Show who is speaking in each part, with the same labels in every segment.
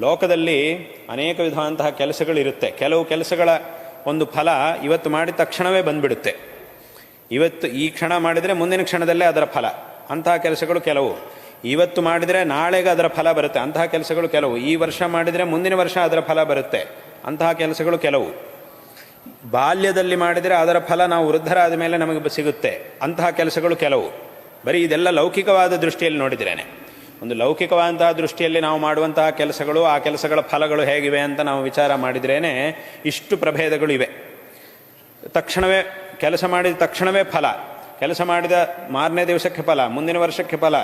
Speaker 1: ಲೋಕದಲ್ಲಿ ಅನೇಕ ವಿಧವಾದಂತಹ ಕೆಲಸಗಳಿರುತ್ತೆ. ಕೆಲವು ಕೆಲಸಗಳ ಒಂದು ಫಲ ಇವತ್ತು ಮಾಡಿದ ತಕ್ಷಣವೇ ಬಂದ್ಬಿಡುತ್ತೆ. ಇವತ್ತು ಈ ಕ್ಷಣ ಮಾಡಿದರೆ ಮುಂದಿನ ಕ್ಷಣದಲ್ಲೇ ಅದರ ಫಲ. ಅಂತಹ ಕೆಲಸಗಳು ಕೆಲವು. ಇವತ್ತು ಮಾಡಿದರೆ ನಾಳೆಗೆ ಅದರ ಫಲ ಬರುತ್ತೆ. ಅಂತಹ ಕೆಲಸಗಳು ಕೆಲವು. ಈ ವರ್ಷ ಮಾಡಿದರೆ ಮುಂದಿನ ವರ್ಷ ಅದರ ಫಲ ಬರುತ್ತೆ. ಅಂತಹ ಕೆಲಸಗಳು ಕೆಲವು. ಬಾಲ್ಯದಲ್ಲಿ ಮಾಡಿದರೆ ಅದರ ಫಲ ನಾವು ವೃದ್ಧರಾದ ಮೇಲೆ ನಮಗೆ ಸಿಗುತ್ತೆ. ಅಂತಹ ಕೆಲಸಗಳು ಕೆಲವು. ಬರೀ ಇದೆಲ್ಲ ಲೌಕಿಕವಾದ ದೃಷ್ಟಿಯಲ್ಲಿ ನೋಡಿದ್ರೇನೆ. ಒಂದು ಲೌಕಿಕವಾದಂತಹ ದೃಷ್ಟಿಯಲ್ಲಿ ನಾವು ಮಾಡುವಂತಹ ಕೆಲಸಗಳು, ಆ ಕೆಲಸಗಳ ಫಲಗಳು ಹೇಗಿವೆ ಅಂತ ನಾವು ವಿಚಾರ ಮಾಡಿದ್ರೇನೆ ಇಷ್ಟು ಪ್ರಭೇದಗಳು ಇವೆ. ತಕ್ಷಣವೇ ಕೆಲಸ ಮಾಡಿದ ತಕ್ಷಣವೇ ಫಲ, ಕೆಲಸ ಮಾಡಿದ ಮಾರನೇ ದಿವಸಕ್ಕೆ ಫಲ, ಮುಂದಿನ ವರ್ಷಕ್ಕೆ ಫಲ,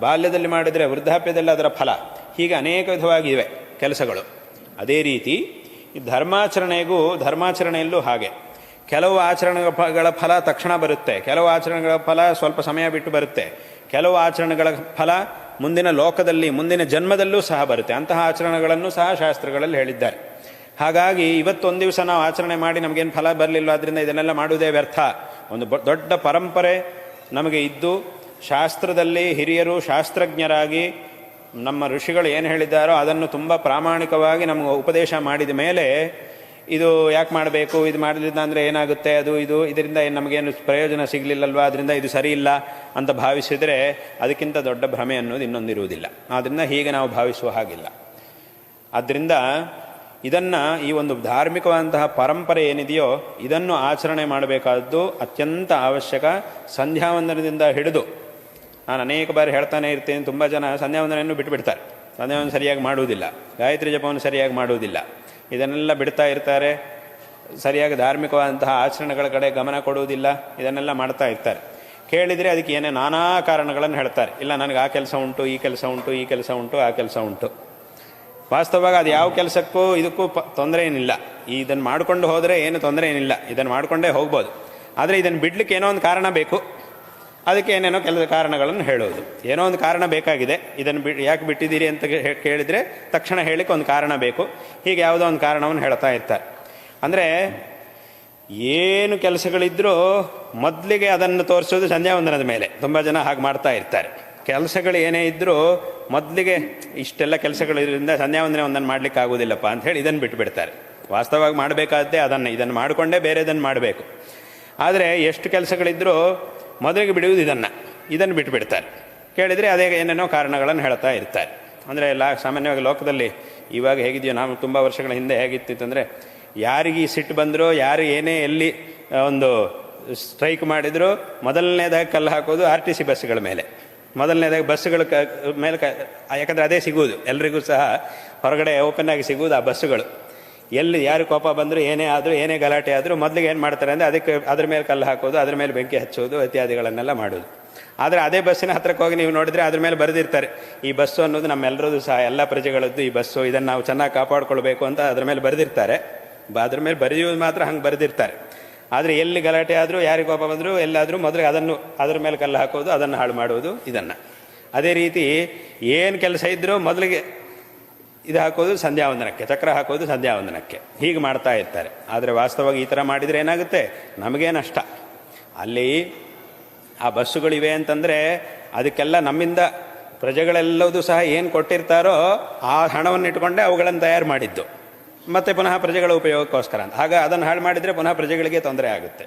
Speaker 1: ಬಾಲ್ಯದಲ್ಲಿ ಮಾಡಿದರೆ ವೃದ್ಧಾಪ್ಯದಲ್ಲಿ ಅದರ ಫಲ, ಹೀಗೆ ಅನೇಕ ವಿಧವಾಗಿವೆ ಕೆಲಸಗಳು. ಅದೇ ರೀತಿ ಧರ್ಮಾಚರಣೆಗೂ ಧರ್ಮಾಚರಣೆಯಲ್ಲೂ ಹಾಗೆ. ಕೆಲವು ಆಚರಣೆಗಳ ಫಲ ತಕ್ಷಣ ಬರುತ್ತೆ, ಕೆಲವು ಆಚರಣೆಗಳ ಫಲ ಸ್ವಲ್ಪ ಸಮಯ ಬಿಟ್ಟು ಬರುತ್ತೆ, ಕೆಲವು ಆಚರಣೆಗಳ ಫಲ ಮುಂದಿನ ಲೋಕದಲ್ಲಿ, ಮುಂದಿನ ಜನ್ಮದಲ್ಲೂ ಸಹ ಬರುತ್ತೆ. ಅಂತಹ ಆಚರಣೆಗಳನ್ನು ಸಹ ಶಾಸ್ತ್ರಗಳಲ್ಲಿ ಹೇಳಿದ್ದಾರೆ. ಹಾಗಾಗಿ ಇವತ್ತೊಂದು ದಿವಸ ನಾವು ಆಚರಣೆ ಮಾಡಿ ನಮಗೇನು ಫಲ ಬರಲಿಲ್ಲ ಅದರಿಂದ ಇದನ್ನೆಲ್ಲ ಮಾಡುವುದೇ ವ್ಯರ್ಥ. ಒಂದು ದೊಡ್ಡ ಪರಂಪರೆ ನಮಗೆ ಇದ್ದು, ಶಾಸ್ತ್ರದಲ್ಲಿ ಹಿರಿಯರು, ಶಾಸ್ತ್ರಜ್ಞರಾಗಿ ನಮ್ಮ ಋಷಿಗಳು ಏನು ಹೇಳಿದ್ದಾರೋ ಅದನ್ನು ತುಂಬ ಪ್ರಾಮಾಣಿಕವಾಗಿ ನಮಗೆ ಉಪದೇಶ ಮಾಡಿದ ಮೇಲೆ ಇದು ಯಾಕೆ ಮಾಡಬೇಕು? ಇದು ಮಾಡಲಿಲ್ಲ ಅಂದರೆ ಏನಾಗುತ್ತೆ? ಅದು, ಇದು, ಇದರಿಂದ ನಮಗೇನು ಪ್ರಯೋಜನ ಸಿಗಲಿಲ್ಲಲ್ವಾ? ಅದರಿಂದ ಇದು ಸರಿ ಇಲ್ಲ ಅಂತ ಭಾವಿಸಿದರೆ ಅದಕ್ಕಿಂತ ದೊಡ್ಡ ಭ್ರಮೆ ಅನ್ನೋದು ಇನ್ನೊಂದಿರುವುದಿಲ್ಲ. ಆದ್ದರಿಂದ ಹೀಗೆ ನಾವು ಭಾವಿಸುವ ಹಾಗಿಲ್ಲ. ಆದ್ದರಿಂದ ಇದನ್ನು ಈ ಒಂದು ಧಾರ್ಮಿಕವಾದಂತಹ ಪರಂಪರೆ ಏನಿದೆಯೋ ಇದನ್ನು ಆಚರಣೆ ಮಾಡಬೇಕಾದ್ದು ಅತ್ಯಂತ ಅವಶ್ಯಕ ಸಂಧ್ಯಾವಂದನದಿಂದ ಹಿಡಿದು ನಾನು ಅನೇಕ ಬಾರಿ ಹೇಳ್ತಾನೆ ಇರ್ತೀನಿ, ತುಂಬ ಜನ ಸಂಧ್ಯಾವಂದನೆಯನ್ನು ಬಿಟ್ಟುಬಿಡ್ತಾರೆ ಸಂಧ್ಯಾವಂದನ ಸರಿಯಾಗಿ ಮಾಡುವುದಿಲ್ಲ. ಗಾಯತ್ರಿ ಜಪವನ್ನು ಸರಿಯಾಗಿ ಮಾಡುವುದಿಲ್ಲ. ಇದನ್ನೆಲ್ಲ ಬಿಡ್ತಾ ಇರ್ತಾರೆ. ಸರಿಯಾಗಿ ಧಾರ್ಮಿಕವಾದಂತಹ ಆಚರಣೆಗಳ ಕಡೆ ಗಮನ ಕೊಡುವುದಿಲ್ಲ. ಇದನ್ನೆಲ್ಲ ಮಾಡ್ತಾ ಇರ್ತಾರೆ. ಕೇಳಿದರೆ ಅದಕ್ಕೆ ಏನೇ ನಾನಾ ಕಾರಣಗಳನ್ನು ಹೇಳ್ತಾರೆ. ಇಲ್ಲ, ನನಗೆ ಆ ಕೆಲಸ ಉಂಟು, ಈ ಕೆಲಸ ಉಂಟು, ಈ ಕೆಲಸ ಉಂಟು, ಆ ಕೆಲಸ ಉಂಟು. ವಾಸ್ತವವಾಗಿ ಅದು ಯಾವ ಕೆಲಸಕ್ಕೂ ಇದಕ್ಕೂ ಪ ತೊಂದರೆ ಏನಿಲ್ಲ. ಇದನ್ನು ಮಾಡಿಕೊಂಡು ಹೋದರೆ ಏನು ತೊಂದರೆ ಏನಿಲ್ಲ. ಇದನ್ನು ಮಾಡಿಕೊಂಡೇ ಹೋಗ್ಬೋದು. ಆದರೆ ಇದನ್ನು ಬಿಡ್ಲಿಕ್ಕೆ ಏನೋ ಒಂದು ಕಾರಣ ಬೇಕು. ಅದಕ್ಕೆ ಏನೇನೋ ಕೆಲಸ ಕಾರಣಗಳನ್ನು ಹೇಳೋದು. ಏನೋ ಒಂದು ಕಾರಣ ಬೇಕಾಗಿದೆ. ಇದನ್ನು ಬಿಟ್ಟು ಯಾಕೆ ಬಿಟ್ಟಿದ್ದೀರಿ ಅಂತ ಕೇಳಿದರೆ ತಕ್ಷಣ ಹೇಳಲಿಕ್ಕೆ ಒಂದು ಕಾರಣ ಬೇಕು. ಹೀಗೆ ಯಾವುದೋ ಒಂದು ಕಾರಣವನ್ನು ಹೇಳ್ತಾ ಇರ್ತಾರೆ. ಅಂದರೆ ಏನು ಕೆಲಸಗಳಿದ್ದರೂ ಮೊದಲಿಗೆ ಅದನ್ನು ತೋರಿಸೋದು ಸಂಧ್ಯಾವಂದನದ ಮೇಲೆ. ತುಂಬ ಜನ ಹಾಗೆ ಮಾಡ್ತಾ ಇರ್ತಾರೆ. ಕೆಲಸಗಳು ಏನೇ ಇದ್ದರೂ ಮೊದಲಿಗೆ ಇಷ್ಟೆಲ್ಲ ಕೆಲಸಗಳಿರೋದ್ರಿಂದ ಸಂಧ್ಯಾವಂದನೆ ಒಂದನ್ನು ಮಾಡ್ಲಿಕ್ಕೆ ಆಗೋದಿಲ್ಲಪ್ಪ ಅಂತ ಹೇಳಿ ಇದನ್ನು ಬಿಟ್ಟುಬಿಡ್ತಾರೆ ವಾಸ್ತವವಾಗಿ ಮಾಡಬೇಕಾದ್ದೇ ಅದನ್ನು, ಇದನ್ನು ಮಾಡಿಕೊಂಡೇ ಬೇರೆದನ್ನು ಮಾಡಬೇಕು. ಆದರೆ ಎಷ್ಟು ಕೆಲಸಗಳಿದ್ದರೂ ಮೊದಲಿಗೆ ಬಿಡುವುದು ಇದನ್ನು. ಇದನ್ನು ಬಿಟ್ಟುಬಿಡ್ತಾರೆ ಕೇಳಿದರೆ ಅದೇ ಏನೇನೋ ಕಾರಣಗಳನ್ನು ಹೇಳ್ತಾ ಇರ್ತಾರೆ. ಅಂದರೆ ಎಲ್ಲ ಸಾಮಾನ್ಯವಾಗಿ ಲೋಕದಲ್ಲಿ ಇವಾಗ ಹೇಗಿದೆಯೋ ನಾವು ತುಂಬ ವರ್ಷಗಳ ಹಿಂದೆ ಹೇಗಿತ್ತಿತ್ತಂದರೆ ಯಾರಿಗೆ ಸಿಟ್ಟು ಬಂದರೂ, ಯಾರು ಏನೇ ಎಲ್ಲಿ ಒಂದು ಸ್ಟ್ರೈಕ್ ಮಾಡಿದರೂ ಮೊದಲನೇದಾಗಿ ಕಲ್ಲು ಹಾಕೋದು ಆರ್ ಟಿ ಸಿ ಬಸ್ಗಳ ಮೇಲೆ. ಮೊದಲನೇದಾಗಿ ಬಸ್ಸುಗಳ ಕ, ಮೇಲೆ ಕ, ಯಾಕಂದರೆ ಅದೇ ಸಿಗುವುದು. ಎಲ್ರಿಗೂ ಸಹ ಹೊರಗಡೆ ಓಪನ್ ಆಗಿ ಸಿಗುವುದು ಆ ಬಸ್ಸುಗಳು. ಎಲ್ಲಿ ಯಾರು ಕೋಪ ಬಂದರೂ ಏನೇ ಆದರೂ, ಏನೇ ಗಲಾಟೆ ಆದರೂ ಮೊದಲಿಗೆ ಏನು ಮಾಡ್ತಾರೆ ಅಂದರೆ ಅದಕ್ಕೆ ಅದ್ರ ಮೇಲೆ ಕಲ್ಲು ಹಾಕೋದು, ಅದ್ರ ಮೇಲೆ ಬೆಂಕಿ ಹಚ್ಚೋದು ಇತ್ಯಾದಿಗಳನ್ನೆಲ್ಲ ಮಾಡೋದು. ಆದರೆ ಅದೇ ಬಸ್ಸಿನ ಹತ್ರಕ್ಕೆ ಹೋಗಿ ನೀವು ನೋಡಿದರೆ ಅದ್ರ ಮೇಲೆ ಬರೆದಿರ್ತಾರೆ. ಈ ಬಸ್ಸು ಅನ್ನೋದು ನಮ್ಮೆಲ್ಲರದ್ದು ಸಹ ಎಲ್ಲ ಪ್ರಜೆಗಳದ್ದು ಈ ಬಸ್ಸು ಇದನ್ನು ನಾವು ಚೆನ್ನಾಗಿ ಕಾಪಾಡ್ಕೊಳ್ಬೇಕು ಅಂತ ಅದ್ರ ಮೇಲೆ ಬರೆದಿರ್ತಾರೆ. ಅದ್ರ ಮೇಲೆ ಬರೆಯೋದು ಮಾತ್ರ ಹಂಗೆ ಬರೆದಿರ್ತಾರೆ. ಆದರೆ ಎಲ್ಲಿ ಗಲಾಟೆ ಆದರೂ, ಯಾರಿಗೆ ಕೋಪ ಬಂದರೂ, ಎಲ್ಲಾದರೂ ಮೊದಲಿಗೆ ಅದನ್ನು, ಅದ್ರ ಮೇಲೆ ಕಲ್ಲು ಹಾಕೋದು, ಅದನ್ನು ಹಾಳು ಮಾಡುವುದು ಇದನ್ನು. ಅದೇ ರೀತಿ ಏನು ಕೆಲಸ ಇದ್ದರೂ ಮೊದಲಿಗೆ ಇದು ಹಾಕೋದು ಸಂಧ್ಯಾವಂದನಕ್ಕೆ, ಚಕ್ರ ಹಾಕೋದು ಸಂಧ್ಯಾವಂದನಕ್ಕೆ. ಹೀಗೆ ಮಾಡ್ತಾ ಇರ್ತಾರೆ. ಆದರೆ ವಾಸ್ತವವಾಗಿ ಈ ಥರ ಮಾಡಿದರೆ ಏನಾಗುತ್ತೆ? ನಮಗೇ ನಷ್ಟ. ಅಲ್ಲಿ ಆ ಬಸ್ಸುಗಳಿವೆ ಅಂತಂದರೆ ಅದಕ್ಕೆಲ್ಲ ನಮ್ಮಿಂದ ಪ್ರಜೆಗಳೆಲ್ಲದೂ ಸಹ ಏನು ಕೊಟ್ಟಿರ್ತಾರೋ ಆ ಹಣವನ್ನು ಇಟ್ಕೊಂಡೇ ಅವುಗಳನ್ನು ತಯಾರು ಮಾಡಿದ್ದು. ಮತ್ತು ಪುನಃ ಪ್ರಜೆಗಳ ಉಪಯೋಗಕ್ಕೋಸ್ಕರ ಅಂತ. ಹಾಗೆ ಅದನ್ನು ಹಾಳು ಮಾಡಿದರೆ ಪುನಃ ಪ್ರಜೆಗಳಿಗೆ ತೊಂದರೆ ಆಗುತ್ತೆ.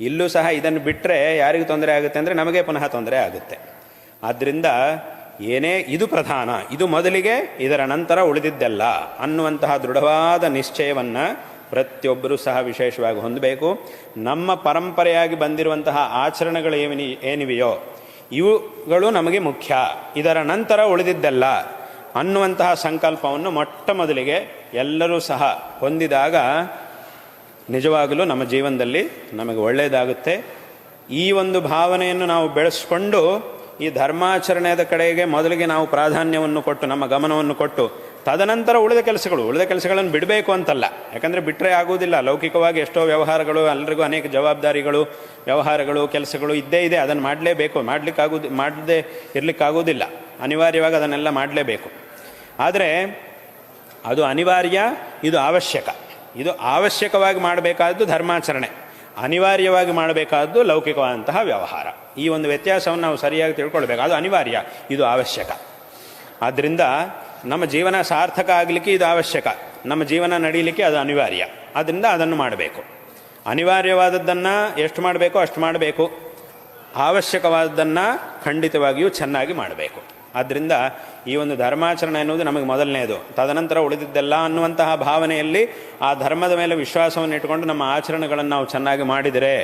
Speaker 1: ಇಲ್ಲೂ ಸಹ ಇದನ್ನು ಬಿಟ್ಟರೆ ಯಾರಿಗೂ ತೊಂದರೆ ಆಗುತ್ತೆ ಅಂದರೆ ನಮಗೆ ಪುನಃ ತೊಂದರೆ ಆಗುತ್ತೆ. ಆದ್ದರಿಂದ ಏನೇ ಇದು ಪ್ರಧಾನ, ಇದು ಮೊದಲಿಗೆ ಇದರ ನಂತರ ಉಳಿದಿದ್ದಲ್ಲ ಅನ್ನುವಂತಹ ದೃಢವಾದ ನಿಶ್ಚಯವನ್ನು ಪ್ರತಿಯೊಬ್ಬರೂ ಸಹ ವಿಶೇಷವಾಗಿ ಹೊಂದಬೇಕು. ನಮ್ಮ ಪರಂಪರೆಯಾಗಿ ಬಂದಿರುವಂತಹ ಆಚರಣೆಗಳು ಏನಿ ಏನಿವೆಯೋ, ಇವುಗಳು ನಮಗೆ ಮುಖ್ಯ. ಇದರ ನಂತರ ಉಳಿದಿದ್ದಲ್ಲ ಅನ್ನುವಂತಹ ಸಂಕಲ್ಪವನ್ನು ಮೊಟ್ಟ ಮೊದಲಿಗೆ ಎಲ್ಲರೂ ಸಹ ಹೊಂದಿದಾಗ ನಿಜವಾಗಲೂ ನಮ್ಮ ಜೀವನದಲ್ಲಿ ನಮಗೆ ಒಳ್ಳೆಯದಾಗುತ್ತೆ. ಈ ಒಂದು ಭಾವನೆಯನ್ನು ನಾವು ಬೆಳೆಸ್ಕೊಂಡು ಈ ಧರ್ಮಾಚರಣೆಯದ ಕಡೆಗೆ ಮೊದಲಿಗೆ ನಾವು ಪ್ರಾಧಾನ್ಯವನ್ನು ಕೊಟ್ಟು, ನಮ್ಮ ಗಮನವನ್ನು ಕೊಟ್ಟು, ತದನಂತರ ಉಳಿದ ಕೆಲಸಗಳು, ಉಳಿದ ಕೆಲಸಗಳನ್ನು ಬಿಡಬೇಕು ಅಂತಲ್ಲ. ಯಾಕಂದರೆ ಬಿಟ್ಟರೆ ಆಗುವುದಿಲ್ಲ. ಲೌಕಿಕವಾಗಿ ಎಷ್ಟೋ ವ್ಯವಹಾರಗಳು ಎಲ್ಲರಿಗೂ ಅನೇಕ ಜವಾಬ್ದಾರಿಗಳು, ವ್ಯವಹಾರಗಳು, ಕೆಲಸಗಳು ಇದ್ದೇ ಇದೆ. ಅದನ್ನು ಮಾಡಲೇಬೇಕು. ಮಾಡಲಿಕ್ಕಾಗೋದು ಮಾಡದೇ ಇರಲಿಕ್ಕಾಗೋದಿಲ್ಲ ಅನಿವಾರ್ಯವಾಗಿ ಅದನ್ನೆಲ್ಲ ಮಾಡಲೇಬೇಕು. ಆದರೆ, ಅದು ಅನಿವಾರ್ಯ, ಇದು ಅವಶ್ಯಕ. ಇದು ಅವಶ್ಯಕವಾಗಿ ಮಾಡಬೇಕಾದ್ದು ಧರ್ಮಾಚರಣೆ. ಅನಿವಾರ್ಯವಾಗಿ ಮಾಡಬೇಕಾದ್ದು ಲೌಕಿಕವಾದಂತಹ ವ್ಯವಹಾರ. ಈ ಒಂದು ವ್ಯತ್ಯಾಸವನ್ನು ನಾವು ಸರಿಯಾಗಿ ತಿಳ್ಕೊಳ್ಬೇಕು. ಅದು ಅನಿವಾರ್ಯ, ಇದು ಅವಶ್ಯಕ. ಆದ್ದರಿಂದ ನಮ್ಮ ಜೀವನ ಸಾರ್ಥಕ ಆಗಲಿಕ್ಕೆ ಇದು ಅವಶ್ಯಕ. ನಮ್ಮ ಜೀವನ ನಡೀಲಿಕ್ಕೆ ಅದು ಅನಿವಾರ್ಯ. ಆದ್ದರಿಂದ ಅದನ್ನು ಮಾಡಬೇಕು. ಅನಿವಾರ್ಯವಾದದ್ದನ್ನು ಎಷ್ಟು ಮಾಡಬೇಕೋ ಅಷ್ಟು ಮಾಡಬೇಕು. ಅವಶ್ಯಕವಾದದ್ದನ್ನು ಖಂಡಿತವಾಗಿಯೂ ಚೆನ್ನಾಗಿ ಮಾಡಬೇಕು. ಆದ್ದರಿಂದ ಈ ಒಂದು ಧರ್ಮಾಚರಣೆ ಅನ್ನೋದು ನಮಗೆ ಮೊದಲನೆಯದು ತದನಂತರ ಉಳಿದಿದ್ದೆಲ್ಲ ಅನ್ನುವಂತಹ ಭಾವನೆಯಲ್ಲಿ ಆ ಧರ್ಮದ ಮೇಲೆ ವಿಶ್ವಾಸವನ್ನು ಇಟ್ಟುಕೊಂಡು ನಮ್ಮ ಆಚರಣೆಗಳನ್ನು ನಾವು ಚೆನ್ನಾಗಿ ಮಾಡಿದರೆ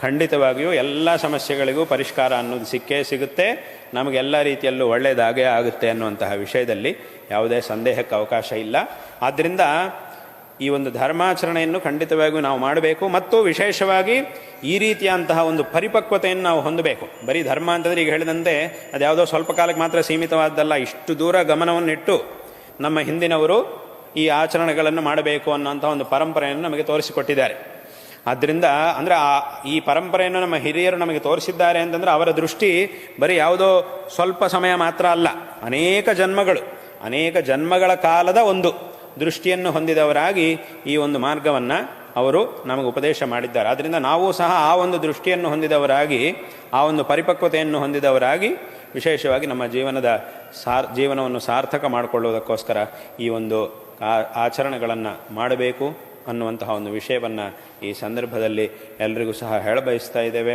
Speaker 1: ಖಂಡಿತವಾಗಿಯೂ ಎಲ್ಲ ಸಮಸ್ಯೆಗಳಿಗೂ ಪರಿಷ್ಕಾರ ಅನ್ನೋದು ಸಿಕ್ಕೇ ಸಿಗುತ್ತೆ. ನಮಗೆಲ್ಲ ರೀತಿಯಲ್ಲೂ ಒಳ್ಳೆಯದಾಗೇ ಆಗುತ್ತೆ ಅನ್ನುವಂತಹ ವಿಷಯದಲ್ಲಿ ಯಾವುದೇ ಸಂದೇಹಕ್ಕೆ ಅವಕಾಶ ಇಲ್ಲ. ಆದ್ದರಿಂದ ಈ ಒಂದು ಧರ್ಮಾಚರಣೆಯನ್ನು ಖಂಡಿತವಾಗಿಯೂ ನಾವು ಮಾಡಬೇಕು ಮತ್ತು ವಿಶೇಷವಾಗಿ ಈ ರೀತಿಯಂತಹ ಒಂದು ಪರಿಪಕ್ವತೆಯನ್ನು ನಾವು ಹೊಂದಬೇಕು. ಬರೀ ಧರ್ಮ ಅಂತಂದರೆ ಈಗ ಹೇಳಿದಂತೆ ಅದು ಯಾವುದೋ ಸ್ವಲ್ಪ ಕಾಲಕ್ಕೆ ಮಾತ್ರ ಸೀಮಿತವಾದ್ದಲ್ಲ ಇಷ್ಟು ದೂರ ಗಮನವನ್ನಿಟ್ಟು ನಮ್ಮ ಹಿಂದಿನವರು ಈ ಆಚರಣೆಗಳನ್ನು ಮಾಡಬೇಕು ಅನ್ನೋಂಥ ಒಂದು ಪರಂಪರೆಯನ್ನು ನಮಗೆ ತೋರಿಸಿಕೊಟ್ಟಿದ್ದಾರೆ. ಆದ್ದರಿಂದ ಅಂದರೆ ಆ ಈ ಪರಂಪರೆಯನ್ನು ನಮ್ಮ ಹಿರಿಯರು ನಮಗೆ ತೋರಿಸಿದ್ದಾರೆ ಅಂತಂದರೆ ಅವರ ದೃಷ್ಟಿ ಬರೀ ಯಾವುದೋ ಸ್ವಲ್ಪ ಸಮಯ ಮಾತ್ರ ಅಲ್ಲ, ಅನೇಕ ಜನ್ಮಗಳು, ಅನೇಕ ಜನ್ಮಗಳ ಕಾಲದ ಒಂದು ದೃಷ್ಟಿಯನ್ನು ಹೊಂದಿದವರಾಗಿ ಈ ಒಂದು ಮಾರ್ಗವನ್ನು ಅವರು ನಮಗೆ ಉಪದೇಶ ಮಾಡಿದ್ದಾರೆ. ಆದ್ದರಿಂದ ನಾವು ಸಹ ಆ ಒಂದು ದೃಷ್ಟಿಯನ್ನು ಹೊಂದಿದವರಾಗಿ, ಆ ಒಂದು ಪರಿಪಕ್ವತೆಯನ್ನು ಹೊಂದಿದವರಾಗಿ ವಿಶೇಷವಾಗಿ ನಮ್ಮ ಜೀವನದ ಸಾರ್, ಜೀವನವನ್ನು ಸಾರ್ಥಕ ಮಾಡಿಕೊಳ್ಳುವುದಕ್ಕೋಸ್ಕರ ಈ ಒಂದು ಆಚರಣೆಗಳನ್ನು ಮಾಡಬೇಕು ಅನ್ನುವಂತಹ ಒಂದು ವಿಷಯವನ್ನು ಈ ಸಂದರ್ಭದಲ್ಲಿ ಎಲ್ರಿಗೂ ಸಹ ಹೇಳಬಯಸ್ತಾ ಇದ್ದೇವೆ.